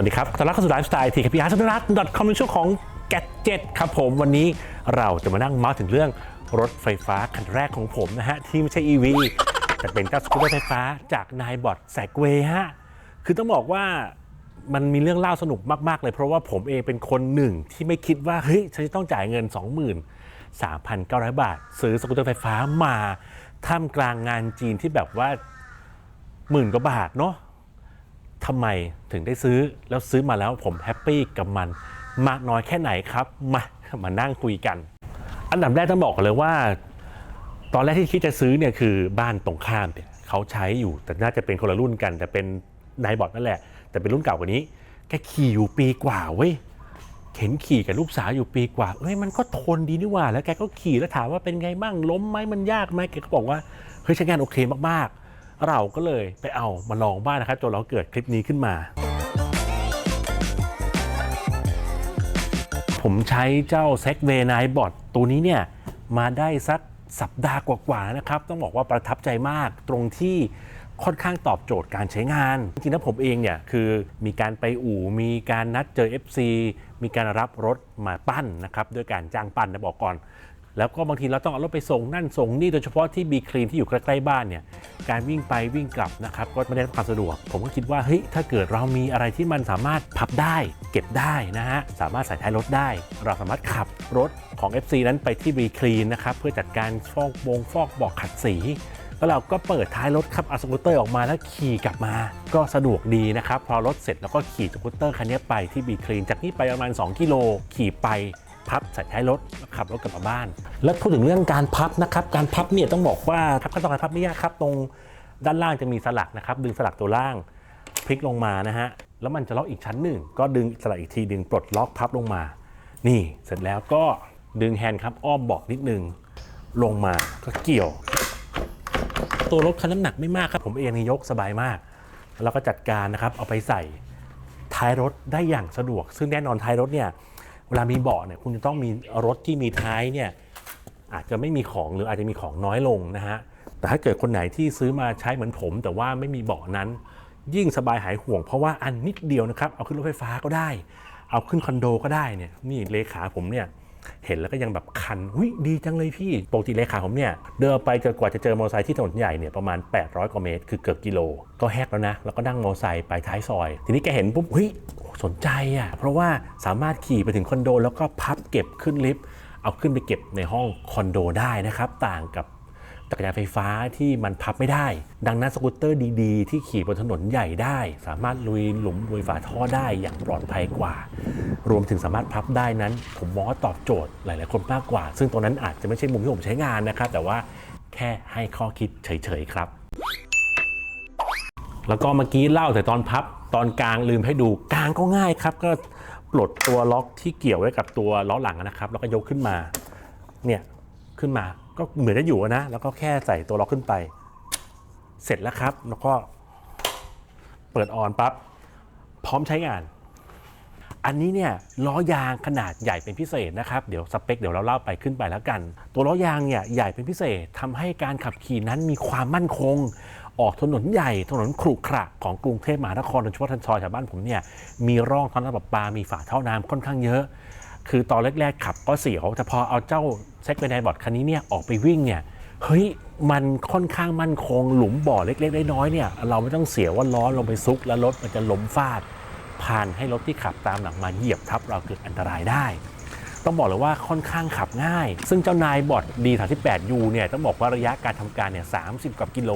วัสดีครับต้อนรับเข้าสู่ไลฟ์สไตล์ทีคพีอาร์สนัท .com ในช่วงของ g a d g e t ครับผมวันนี้เราจะมานั่งเมาส์ถึงเรื่องรถไฟฟ้าคันแรกของผมนะฮะ ที่ไม่ใช่ EV แต่เป็นเจ้าสกูตเตอร์ไฟฟ้าจากนายบอดแซกเวย์ฮะ คือต้องบอกว่ามันมีเรื่องเล่าสนุกมาก ๆ เลย เพราะว่าผมเองเป็นคนหนึ่งที่ไม่คิดว่า เฮ้ย ฉันจะต้องจ่ายเงิน 23,900 บาท ซื้อสกูตเตอร์ไฟฟ้ามาท่ามกลางงานจีนที่แบบว่าหมื่นกว่าบาทเนาะ ทำไมถึงได้ซื้อแล้วซื้อมาแล้วผมแฮปปี้กับมัน มากน้อยแค่ไหนครับ มามานั่งคุยกัน อันดับแรกต้องบอกก่อนเลยว่า ตอนแรกที่คิดจะซื้อเนี่ยคือบ้านตรงข้ามเนี่ยเขาใช้อยู่แต่น่าจะเป็นคนละรุ่นกัน แต่เป็นนายบอดนั่นแหละ แต่เป็นรุ่นเก่ากว่านี้แกขี่อยู่ปีกว่าเว้ยเห็นขี่กับลูกสาวอยู่ปีกว่า เอ้ยมันก็ทนดีนี่หว่า แล้วแกก็ขี่แล้วถามว่าเป็นไงบ้างล้มไหมมันยากไหมแกก็บอกว่า เฮ้ยใช้งานโอเคมากๆ เราก็เลยไปเอามาลองบ้านนะครับจนเราเกิดคลิปนี้ขึ้นมา ผมใช้เจ้า s e g w a y 9 Bot ตัวนี้เนี่ยมาได้สักสัปดาห์กว่าๆนะครับ ต้องบอกว่าประทับใจมากตรงที่ค่อนข้างตอบโจทย์การใช้งาน จริงๆแล้วผมเองเนี่ยคือมีการไปอู่ มีการนัดเจอ FC มีการรับรถมาปั้นนะครับด้วยการจ้างปั้นนะบอกก่อน แล้วก็บางทีเราต้องเอารถไปส่งนั่นส่งนี่โดยเฉพาะที่บีคลีนที่อยู่ใกล้ๆบ้านเนี่ยการวิ่งไปวิ่งกลับนะครับก็ไม่ได้รับความสะดวก ผมก็คิดว่าเฮ้ยถ้าเกิดเรามีอะไรที่มันสามารถพับได้ เก็บได้นะฮะสามารถใส่ท้ายรถได้ เราสามารถขับรถของ FC นั้นไปที่บีคลีนนะครับเพื่อจัดการฟอกบงฟอกบอกขัดสีแล้วเราก็เปิดท้ายรถขับอาสกูเตอร์ออกมาแล้วขี่กลับมา ก็สะดวกดีนะครับ พอรถเสร็จแล้วก็ขี่สกูเตอร์คันนี้ไปที่บีคลีนจากนี้ไปประมาณ 2 กิโลขี่ไป พับใส่ท้ายรถขับรถกลับมาบ้าน แล้วพูดถึงเรื่องการพับนะครับ การพับเนี่ยต้องบอกว่าพับขั้นตอนการพับไม่ยากครับ ตรงด้านล่างจะมีสลักนะครับ ดึงสลักตัวล่างพลิกลงมานะฮะแล้วมันจะล็อกอีกชั้นหนึ่ง ก็ดึงสลักอีกทีดึงปลดล็อกพับลงมา นี่เสร็จแล้วก็ดึงแฮนด์ครับอ้อมบอกนิดนึงลงมาก็เกี่ยว ตัวรถคันน้ำหนักไม่มากครับ ผมเองนี่ยกสบายมาก แล้วก็จัดการนะครับเอาไปใส่ท้ายรถได้อย่างสะดวก ซึ่งแน่นอนท้ายรถเนี่ย เวลามีเบาะเนี่ยคุณจะต้องมีรถที่มีท้ายเนี่ยอาจจะไม่มีของหรืออาจจะมีของน้อยลงนะฮะแต่ถ้าเกิดคนไหนที่ซื้อมาใช้เหมือนผม แต่ว่าไม่มีเบาะนั้น ยิ่งสบายหายห่วง เพราะว่าอันนิดเดียวนะครับเอาขึ้นรถไฟฟ้าก็ได้ เอาขึ้นคอนโดก็ได้เนี่ยนี่เลขาผมเนี่ย เห็นแล้วก็ยังแบบคันหุยดีจังเลยพี่ปกติเลขาผมเนี่ยเดินไปจนกว่าจะเจอมอเตอร์ไซค์ที่ถนนใหญ่เนี่ยประมาณ 800กว่าเมตร คือเกือบกิโล ก็แฮกแล้วนะ แล้วก็นั่งมอเตอร์ไซค์ไปท้ายซอย ทีนี้แกเห็นปุ๊บเฮ้ยสนใจอะเพราะว่าสามารถขี่ไปถึงคอนโดแล้วก็พับเก็บขึ้นลิฟต์เอาขึ้นไปเก็บในห้องคอนโดได้นะครับต่างกับ จักรยานไฟฟ้าที่มันพับไม่ได้ ดังนั้นสกูตเตอร์ดีๆ ที่ขี่บนถนนใหญ่ได้ สามารถลุยหลุมลุยฝาท่อได้อย่างปลอดภัยกว่า รวมถึงสามารถพับได้นั้น ผมมองว่าตอบโจทย์หลายๆคนมากกว่า ซึ่งตรงนั้นอาจจะไม่ใช่มุมที่ผมใช้งานนะครับ แต่ว่าแค่ให้ข้อคิดเฉยๆครับ แล้วก็เมื่อกี้เล่าแต่ตอนพับตอนกลางลืมให้ดูกลางก็ง่ายครับ ก็ปลดตัวล็อกที่เกี่ยวไว้กับตัวล้อหลังนะครับ แล้วก็ยกขึ้นมาเนี่ย ขึ้นมา ก็เหมือนจะอยู่นะ แล้วก็แค่ใส่ตัวล็อกขึ้นไป เสร็จแล้วครับ แล้วก็เปิดออนปั๊บพร้อมใช้งาน อันนี้เนี่ยล้อยางขนาดใหญ่เป็นพิเศษนะครับเดี๋ยวสเปคเดี๋ยวเราเล่าไปขึ้นไปแล้วกัน ตัวล้อยางเนี่ยใหญ่เป็นพิเศษทำให้การขับขี่นั้นมีความมั่นคง ออกถนนใหญ่ถนนขรุขระของกรุงเทพมหานครโดยเฉพาะทันซอยแถวบ้านผมเนี่ยมีร่องท่อน้ำประปา มีฝาท่อน้ำค่อนข้างเยอะ คือตอนแรกๆขับก็เสียวแต่พอเอาเจ้าเซ็กเวนไดบอร์ดคันนี้เนี่ยออกไปวิ่งเนี่ยเฮ้ยมันค่อนข้างมั่นคงหลุมบ่อเล็กๆน้อยๆเนี่ยเราไม่ต้องเสียว่าล้อลงไปซุก แล้วรถมันจะล้มฟาด ผ่านให้รถที่ขับตามหลังมาเหยียบทับเราเกิดอันตรายได้ ต้องบอกเลยว่าค่อนข้างขับง่าย ซึ่งเจ้านายบอด D38U เนี่ยต้องบอกว่าระยะการทำการเนี่ย30 กว่ากิโล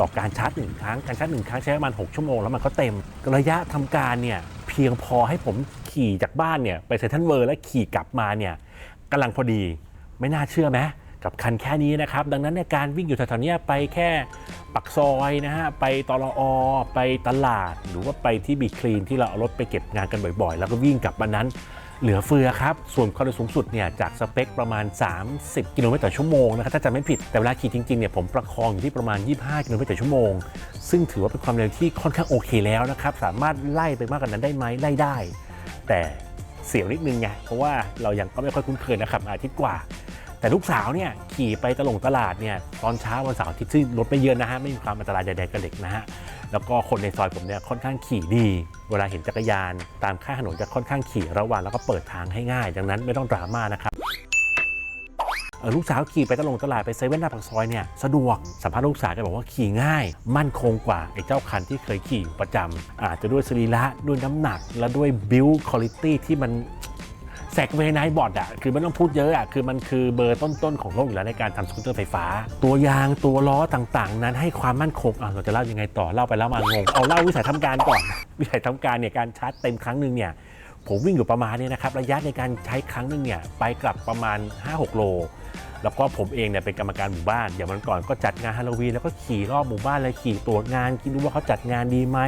ต่อการชาร์จหนึ่งครั้งการชาร์จหนึ่งครั้งใช้ประมาณ 6 ชั่วโมงแล้วมันก็เต็ม ระยะทำการเนี่ยเพียงพอให้ผม ขี่จากบ้านเนี่ยไปเซนทรัลเวิร์แล้วขี่กลับมาเนี่ยกำลังพอดีไม่น่าเชื่อไหมกับคันแค่นี้นะครับ ดังนั้นในการวิ่งอยู่แถวๆนี้ไปแค่ปักซอยนะฮะ ไปตลออไปตลาด หรือว่าไปที่บีคลีนที่เราเอารถไปเก็บงานกันบ่อยๆ แล้วก็วิ่งกลับมานั้น เหลือเฟือครับ ส่วนความเร็วสูงสุดเนี่ยจากสเปคประมาณ 30 กิโลเมตรต่อชั่วโมงนะครับ ถ้าจะไม่ผิด แต่เวลาขี่จริงๆเนี่ยผมประคองอยู่ที่ประมาณ 25 กิโลเมตรต่อชั่วโมง ซึ่งถือว่าเป็นความเร็วที่ค่อนข้างโอเคแล้วนะครับ สามารถไล่ไปมากกว่านั้นได้ไหมไล่ได้ แต่เสียวนิดนึงไงเพราะว่าเรายังก็ไม่ค่อยคุ้นเคยนะครับอาทิตย์กว่า แต่ลูกสาวเนี่ยขี่ไปตลงตลาดเนี่ยตอนเช้าวันเสาร์อาทิตย์ซึ่งรถไม่เยอะนะฮะไม่มีความอันตรายใดๆกับเด็กนะฮะแล้วก็คนในซอยผมเนี่ยค่อนข้างขี่ดี เวลาเห็นจักรยาน ตามข้างถนนจะค่อนข้างขี่ระหว่างแล้วก็เปิดทางให้ง่าย ดังนั้นไม่ต้องดราม่านะครับ ลูกสาวขี่ไปตลงตลาดไปเซเว่นหน้าปากซอยเนี่ยสะดวกสัมภาษณ์ลูกสาวจะบอกว่าขี่ง่าย มั่นคงกว่าไอ้เจ้าคันที่เคยขี่ประจำอาจจะด้วยสรีระด้วยน้ำหนัก และด้วยบิลคุณ i t y ที่มันแซกเวไนบอดอะคือไม่ต้องพูดเยอะอะคือมันคือเบอร์ต้นๆของโลกอยู่แล้วในการทำสกูตเตอร์ไฟฟ้า ตัวยางตัวล้อต่างๆ นั้นให้ความมั่นคงอะเราจะเล่ายังไงต่อเล่าไปแล้วมางงเอาเล่าวิสัยทำการก่อน วิสัยทำการเนี่ยการชาร์จเต็มครั้งหนึ่งเนี่ย ผมวิ่งอยู่ประมาณเนี้นะครับระยะในการใช้ครั้งหนึงเนี่ยไปกลับประมาณ 5-6 โล แล้วก็ผมเองเนี่ยเป็นกรรมการหมู่บ้าน อย่างวันก่อนก็จัดงานฮาโลวีนแล้วก็ขี่รอบหมู่บ้านเลยขี่ตรวจงานคิดดูว่าเขาจัดงานดีไหม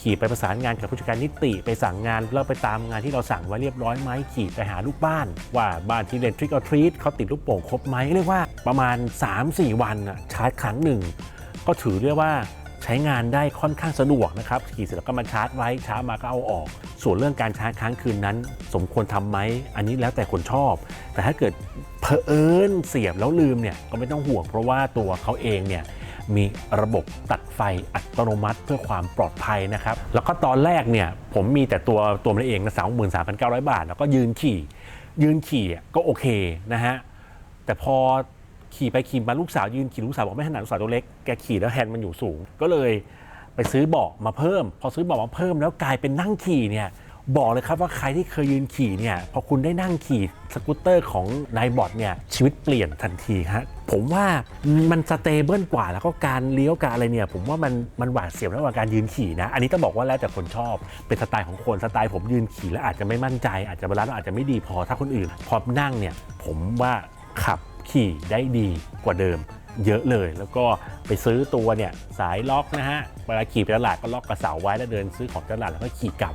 ขี่ไปประสานงานกับผู้จัดการนิติไปสั่งงานแล้วไปตามงานที่เราสั่งไว้เรียบร้อยไหมขี่ไปหาลูกบ้าน ว่าบ้านที่เล่นทริกออทรีตเขาติดลูกโป่งครบไหมเรียกว่าประมาณ 3-4 วันอะชาร์จครั้งหนึ่งก็ถือเรียกว่า ใช้งานได้ค่อนข้างสะดวกนะครับขี่เสร็จแล้วก็มาชาร์จไว้เช้ามาก็เอาออก ส่วนเรื่องการชาร์จค้างคืนนั้น สมควรทำไหมอันนี้แล้วแต่คนชอบ แต่ถ้าเกิดเผอิญเสียบแล้วลืมเนี่ยก็ไม่ต้องห่วงเพราะว่าตัวเขาเองเนี่ยมีระบบตัดไฟอัตโนมัติเพื่อความปลอดภัยนะครับ แล้วก็ตอนแรกเนี่ยผมมีแต่ตัวตัวมันเองนะสามหมื่นสามพันเก้าร้อยบาท แล้วก็ยืนขี่ ยืนขี่ก็โอเคนะฮะ แต่พอ ขี่ไปขี่มาลูกสาวยืนขี่ลูกสาวบอกไม่ถนัดลูกสาวตัวเล็กแกขี่แล้วแฮนด์มันอยู่สูง ก็เลยไปซื้อเบาะมาเพิ่ม พอซื้อเบาะมาเพิ่มแล้วกลายเป็นนั่งขี่เนี่ยบอกเลยครับว่าใครที่เคยยืนขี่เนี่ยพอคุณได้นั่งขี่สกูตเตอร์ของนายบอทเนี่ยชีวิตเปลี่ยนทันทีฮะผมว่ามันสเตเบิลกว่าแล้วก็การเลี้ยวการอะไรเนี่ย ผมว่ามันมันหวาดเสียวระหว่างการยืนขี่นะ อันนี้ต้องบอกว่าแล้วแต่คนชอบเป็นสไตล์ของคนสไตล์ผมยืนขี่แล้วอาจจะไม่มั่นใจ อาจจะเวลาเราอาจจะไม่ดีพอถ้าคนอื่นพอนั่งเนี่ยผมว่าขับ ขี่ได้ดีกว่าเดิมเยอะเลย แล้วก็ไปซื้อตัวเนี่ยสายล็อกนะฮะเวลาขี่ไปตลาดก็ล็อกกระเสาไว้แล้วเดินซื้อของตลาดแล้วก็ขี่กลับ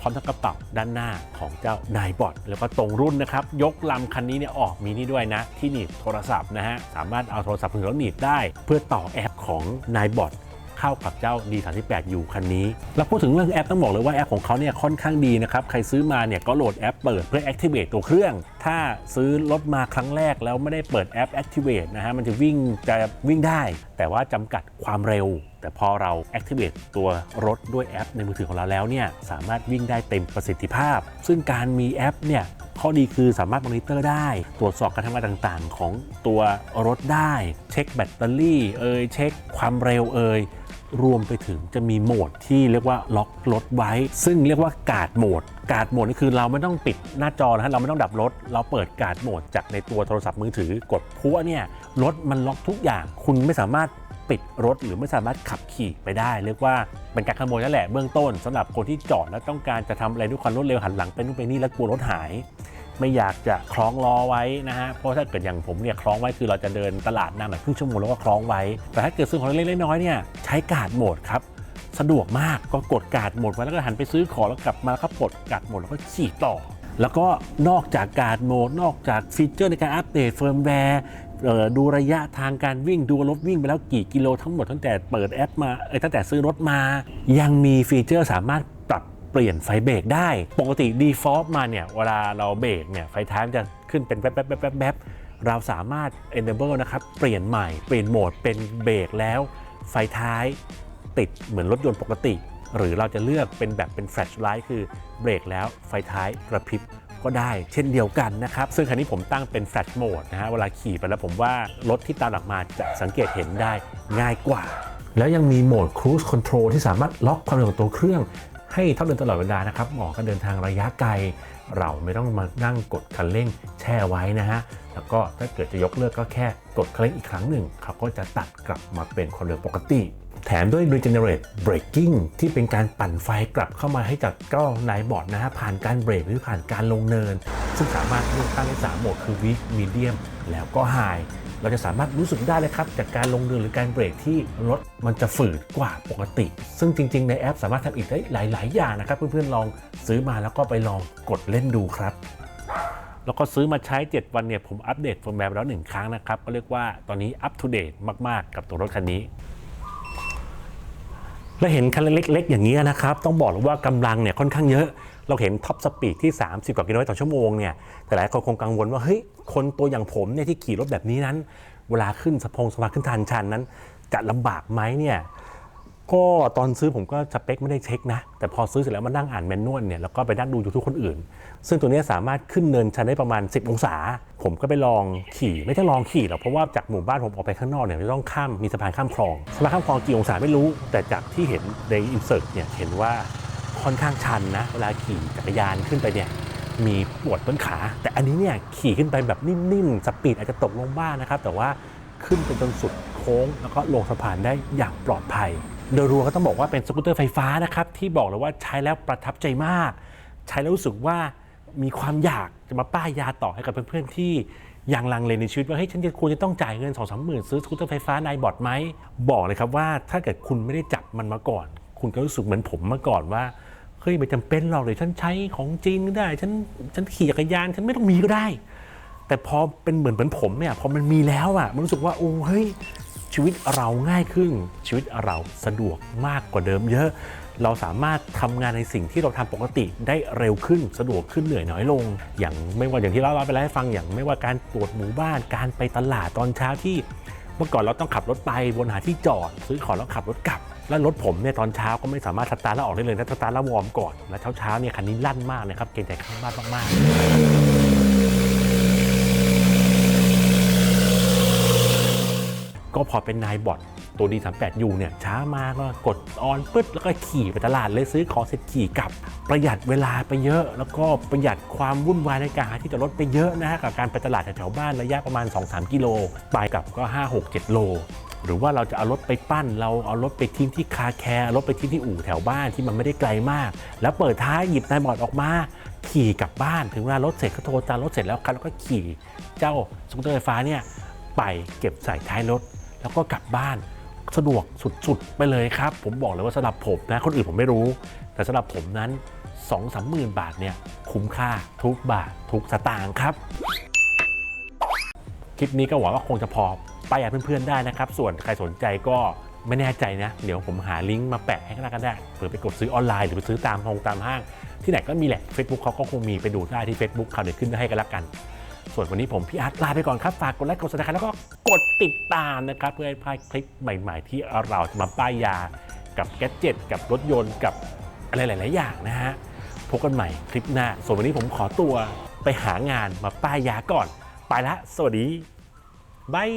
พร้อมทั้งกระเป๋าด้านหน้าของเจ้านายบอทแล้วก็ตรงรุ่นนะครับ ยกลำคันนี้เนี่ยออกมีนี่ด้วยนะ ที่หนีบโทรศัพท์นะฮะสามารถเอาโทรศัพท์มือถือแล้วหนีบได้ เพื่อต่อแอปของนายบอท เข้ากับเจ้า D38 อยู่คันนี้ แล้วพูดถึงเรื่องแอปต้องบอกเลยว่าแอปของเขาเนี่ยค่อนข้างดีนะครับ ใครซื้อมาเนี่ยก็โหลดแอปเปิดเพื่อ activate ตัวเครื่อง ถ้าซื้อรถมาครั้งแรกแล้วไม่ได้เปิดแอป activate นะฮะมันจะวิ่งจะวิ่งได้ แต่ว่าจำกัดความเร็วแต่พอเรา activate ตัวรถด้วยแอปในมือถือของเราแล้วเนี่ยสามารถวิ่งได้เต็มประสิทธิภาพ ซึ่งการมีแอปเนี่ยข้อดีคือสามารถมอนิเตอร์ได้ ตรวจสอบการทำงานต่างๆ ของตัวรถได้ เช็คแบตเตอรี่เอ่ยเช็คความเร็วเอ่ย รวมไปถึงจะมีโหมดที่เรียกว่าล็อกรถไว้ ซึ่งเรียกว่าการ์ดโหมด การ์ดโหมดนี่คือเราไม่ต้องปิดหน้าจอนะฮะเราไม่ต้องดับรถ เราเปิดการ์ดโหมดจากในตัวโทรศัพท์มือถือกดพัวเนี่ยรถมันล็อกทุกอย่าง คุณไม่สามารถปิดรถหรือไม่สามารถขับขี่ไปได้ เรียกว่าเป็นการขโมยนั่นแหละเบื้องต้นสำหรับคนที่จอดแล้วต้องการจะทำอะไรด้วยความรวดเร็วหันหลังไปนู่นไปนี่แล้วกลัวรถหาย ไม่อยากจะคล้องล้อไว้นะฮะเพราะถ้าเกิดอย่างผมเนี่ยคล้องไว้คือเราจะเดินตลาดนานหน่อยครึ่งชั่วโมงแล้วก็คล้องไว้ แต่ถ้าเกิดซื้อของเล็กๆน้อยๆเนี่ยใช้การ์ดโหมดครับสะดวกมากก็กดการ์ดโหมดไว้แล้วก็หันไปซื้อของแล้วกลับมาแล้วก็กดการ์ดโหมดแล้วก็ขี่ต่อ แล้วก็นอกจากการ์ดโหมด นอกจากฟีเจอร์ในการอัปเดตเฟิร์มแวร์ดูระยะทางการวิ่งดูรถวิ่งไปแล้วกี่กิโลทั้งหมดตั้งแต่เปิดแอปมาเอ้ตั้งแต่ซื้อรถมา ยังมีฟีเจอร์สามารถ เปลี่ยนไฟเบรกได้ ปกติ default มาเนี่ย เวลาเราเบรกเนี่ย ไฟท้ายมันจะขึ้นเป็นแป๊บแป๊บแป๊บแป๊บเราสามารถ enable นะครับ เปลี่ยนใหม่ เปลี่ยนโหมดเป็นเบรกแล้ว ไฟท้ายติดเหมือนรถยนต์ปกติ หรือเราจะเลือกเป็นแบบเป็นแฟลชไลท์คือเบรกแล้วไฟท้ายกระพริบก็ได้เช่นเดียวกันนะครับ ซึ่งคันนี้ผมตั้งเป็นแฟลชโหมดนะฮะเวลาขี่ไปแล้วผมว่ารถที่ตามหลังมาจะสังเกตเห็นได้ง่ายกว่า แล้วยังมีโหมด Cruise Control ที่สามารถล็อกความเร็วของตัวเครื่อง ให้เท่าเดิมตลอดเวลานะครับหมาะกับเดินทางระยะไกล เราไม่ต้องมานั่งกดคันเร่งแช่ไว้นะฮะแล้วก็ถ้าเกิดจะยกเลิกก็แค่กดคันเร่งอีกครั้งหนึ่งเขาก็จะตัดกลับมาเป็นความเร็วปกติแถมด้วย regenerate braking ที่เป็นการปั่นไฟกลับเข้ามาให้จากเจ้านายบอร์ดนะฮะ ผ่านการเบรกหรือผ่านการลงเนิน ซึ่งสามารถเลือกตั้งได้3โหมดคือ weak medium แล้วก็ high เราจะสามารถรู้สึกได้เลยครับ จากการลงเนินหรือการเบรกที่รถมันจะฝืดกว่าปกติ ซึ่งจริง ๆ ในแอปสามารถทำอีกได้หลาย ๆ อย่างนะครับ เพื่อนๆลองซื้อมาแล้วก็ไปลองกดเล่นดูครับ แล้วก็ซื้อมาใช้ 7 วันเนี่ยผมอัปเดตเฟิร์มแวร์แล้วหนึ่งครั้งนะครับ ก็เรียกว่าตอนนี้อัป o d เดตมาก ๆ กับตัวรถคันนี้และเห็นคันเล็กๆ อย่างนี้นะครับ ต้องบอกเลยว่ากำลังเนี่ยค่อนข้างเยอะ เราเห็นท็อปสปีดที่ 30 กว่ากิโลเมตรต่อชั่วโมงเนี่ยแต่หลายคนคงกังวลว่าเฮ้ยคนตัวอย่างผมเนี่ยที่ขี่รถแบบนี้นั้น เวลาขึ้นสะพงสะพานขึ้นทางชันนั้น จะลำบากไหมเนี่ยก็ตอนซื้อผมก็สเปคไม่ได้เช็คนะ แต่พอซื้อเสร็จแล้วมานั่งอ่านแมนนวลเนี่ยแล้วก็ไปนั่งดูยูทูบคนอื่น ซึ่งตัวนี้สามารถขึ้นเนินชันได้ประมาณ 10 องศา ผมก็ไปลองขี่ไม่ใช่ลองขี่หรอกเพราะว่าจากหมู่บ้านผมออกไปข้างนอกเนี่ยจะต้องข้ามมีสะพานข้ามคลองสะพานข้ามคลองกี่องศาไม่รู้ แต่จากที่เห็นในอินเสิร์ตเนี่ยเห็นว่า ค่อนข้างชันนะ เวลาขี่จักรยานขึ้นไปเนี่ยมีปวดต้นขา แต่อันนี้เนี่ยขี่ขึ้นไปแบบนิ่มๆ สปีดอาจจะตกลงบ้างนะครับ แต่ว่าขึ้นไปจนสุดโค้ง แล้วก็ลงสะพานได้อย่างปลอดภัย โดยรวมก็ต้องบอกว่าเป็นสกูตเตอร์ไฟฟ้านะครับที่บอกเลยว่าใช้แล้วประทับใจมาก ใช้แล้วรู้สึกว่ามีความอยากจะมาป้ายยาต่อให้กับเพื่อนๆที่ยังลังเลในชีวิตว่าเฮ้ยฉันจะควรจะต้องจ่ายเงินสองสามหมื่นซื้อสกูตเตอร์ไฟฟ้านายบอดไหมบอกเลยครับว่าถ้าเกิดคุณไม่ได้จับมันมาก่อน คุณก็รู้สึกเหมือนผมมาก่อนว่า เฮ้ยไม่จำเป็นหรอกเลยฉันใช้ของจริงก็ได้ ฉันฉันขี่จักรยานฉันไม่ต้องมีก็ได้ แต่พอเป็นเหมือนเหมือนผมเนี่ยพอมันมีแล้วอะมันรู้สึกว่าโอ้เฮ้ยชีวิตเราง่ายขึ้น ชีวิตเราสะดวกมากกว่าเดิมเยอะ เราสามารถทำงานในสิ่งที่เราทำปกติได้เร็วขึ้นสะดวกขึ้นเหนื่อยน้อยลง อย่างไม่ว่าอย่างที่เราเล่าไปแล้วให้ฟังอย่างไม่ว่าการตรวจหมู่บ้านการไปตลาดตอนเช้าที่ เมื่อก่อนเราต้องขับรถไปวนหาที่จอดซื้อของแล้วขับรถกลับ แล้วรถผมเนี่ยตอนเช้าก็ไม่สามารถสตาร์ทแล้วออกได้เลยนะสตาร์ทแล้ววอร์มก่อน แล้วเช้าๆเนี่ยคันนี้ลั่นมากนะครับเกรงใจข้างบ้านมากๆ ก็พอเป็นนายบอทตัวดี 38 u เนี่ยช้ามาก็กดออนปึ๊ดแล้วก็ขี่ไปตลาดเลยซื้อของเสร็จขี่กลับ ประหยัดเวลาไปเยอะ แล้วก็ประหยัดความวุ่นวายในการหาที่จอดรถไปเยอะนะฮะกับการไปตลาดแถวๆบ้านระยะประมาณ 2-3 กิโลไปกลับก็ 5-6-7 โล หรือว่าเราจะเอารถไปปั้น เราเอารถไปทิ้งที่คาแคร์รถไปทิ้งที่อู่แถวบ้านที่มันไม่ได้ไกลมาก แล้วเปิดท้ายหยิบนายบอร์ดออกมา ขี่กลับบ้านถึงเวลารถเสร็จก็โทรจานรถเสร็จแล้วครับแล้วก็ขี่เจ้าสกูตเตอร์ไฟฟ้าเนี่ยไปเก็บใส่ท้ายรถ แล้วก็กลับบ้านสะดวกสุดๆ ไปเลยครับ ผมบอกเลยว่าสำหรับผมนะคนอื่นผมไม่รู้ แต่สำหรับผมนั้น 2 3 0 0 0 0 บาทเนี่ยคุ้มค่าทุกบาททุกสตางค์ครับ คลิปนี้ก็หวังว่าคงจะพอ ปอยาเพื่อนๆได้นะครับ ส่วนใครสนใจก็ไม่แน่ใจนะ เดี๋ยวผมหาลิงก์มาแปะให้ก็แล้วกันได้เผื่อไปกดซื้อออนไลน์หรือไปซื้อตามห้องตามห้าง ที่ไหนก็มีแหละ Facebook เขาก็คงมีไปดูได้ที่ Facebook เขาเดี๋ยวขึ้นให้กันแล้วกัน ส่วนวันนี้ผมพี่อาร์ตลาไปก่อนครับ ฝากกดไลค์กดซับสไครต์แล้วก็กดติดตามนะครับ เพื่อให้พลาดคลิปใหม่ๆ ที่เราจะมาป้ายยา กับแกจ็ตกับรถยนต์กับอะไรหลาย ๆ อย่างนะฮะพบกันใหม่คลิปหน้า ส่วนวันนี้ผมขอตัวไปหางานมาป้ายยาก่อน ไปละ สวัสดีบาย